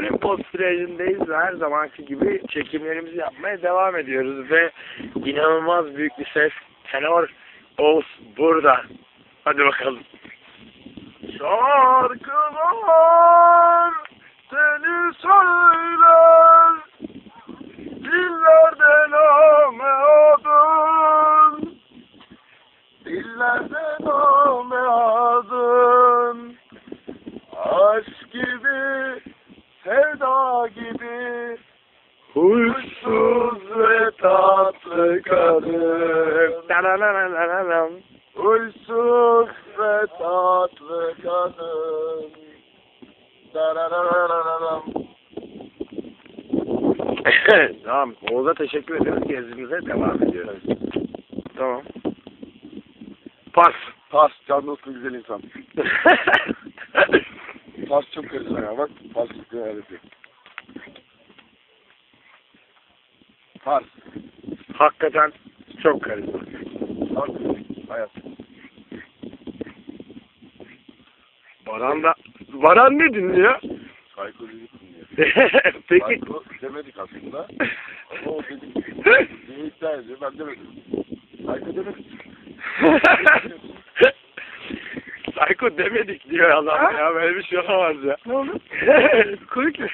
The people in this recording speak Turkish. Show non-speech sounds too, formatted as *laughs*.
Olimpos plajındayız ve her zamanki gibi çekimlerimizi yapmaya devam ediyoruz ve inanılmaz büyük bir ses. Tenor Oğuz burada. Hadi bakalım. Şarkılar seni söyler. Dillerden ame adın. Dillerden ame adın. Aşk gibi Sevda gibi Huysuz ve tatlı kadın. Huysuz ve tatlı kadın *coughs* tamam. Oğuz'a teşekkür ederiz. Gezimize devam ediyoruz. Tamam. Pas. Pas, can dostum güzel insan. *laughs* Karizma ya bak. Çok öğretiyor. Pas. Hakikaten çok karizma. Pas. Hayat. Baran da... Baran ne dinliyor? Dedik dinliyor. *laughs* Peki. Psycho demedik aslında. Ama o dedik. *laughs* Diye iddia ediyor. Ben demedim. Psycho demedik. *laughs* Psycho demedik diyor adam ya. Böyle bir şey olamaz ya. Ne oldu? *laughs* Mi?